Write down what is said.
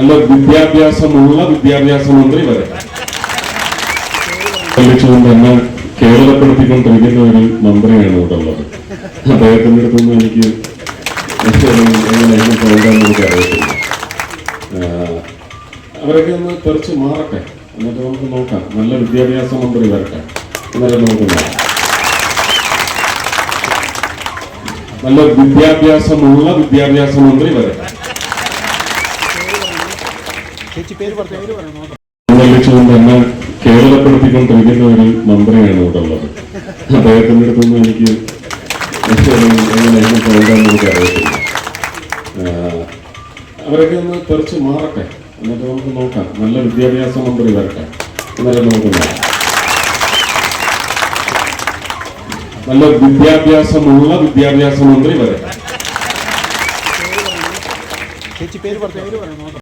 നല്ല വിദ്യാഭ്യാസമുള്ള വിദ്യാഭ്യാസ മന്ത്രി വരെ. കൊണ്ട് എന്നെ കേരളപ്പെടുത്തിക്കൊണ്ടിരിക്കുന്ന ഒരു മന്ത്രിയാണ് ഇവിടെ ഉള്ളത്. അദ്ദേഹത്തിന്റെ അടുത്തൊന്നും എനിക്ക് എങ്ങനെയാണ് എനിക്ക് അറിയത്തില്ല. അവരൊക്കെ ഒന്ന് തെറിച്ച് മാറട്ടെ. എന്നിട്ട് നമുക്ക് നോക്കാം. നല്ല വിദ്യാഭ്യാസ മന്ത്രി വരട്ടെ. എന്നിട്ട് നമുക്ക് നോക്കാം. നല്ല വിദ്യാഭ്യാസമുള്ള വിദ്യാഭ്യാസ മന്ത്രി വരട്ടെ ചേച്ചി പേര് പറഞ്ഞു? കൊണ്ട് എന്നെ കേരളപ്പെടുത്തിക്കൊണ്ടിരിക്കുന്ന ഒരു മന്ത്രിയാണ് ഇവിടെ ഉള്ളത്. അദ്ദേഹത്തിന്റെ അടുത്തൊന്നും എനിക്ക് എങ്ങനെയാണ് പോകാമെന്ന് എനിക്ക് അറിയത്തില്ല. അവരൊക്കെ ഒന്ന് തെറിച്ച് മാറട്ടെ. എന്നിട്ട് നമുക്ക് നോക്കാം. നല്ല വിദ്യാഭ്യാസ മന്ത്രി വരട്ടെ. എന്നാലും നമുക്ക് നോക്കാം. നല്ല വിദ്യാഭ്യാസമുള്ള വിദ്യാഭ്യാസ മന്ത്രി വരട്ടെ. ചേച്ചി പേര് പറഞ്ഞു?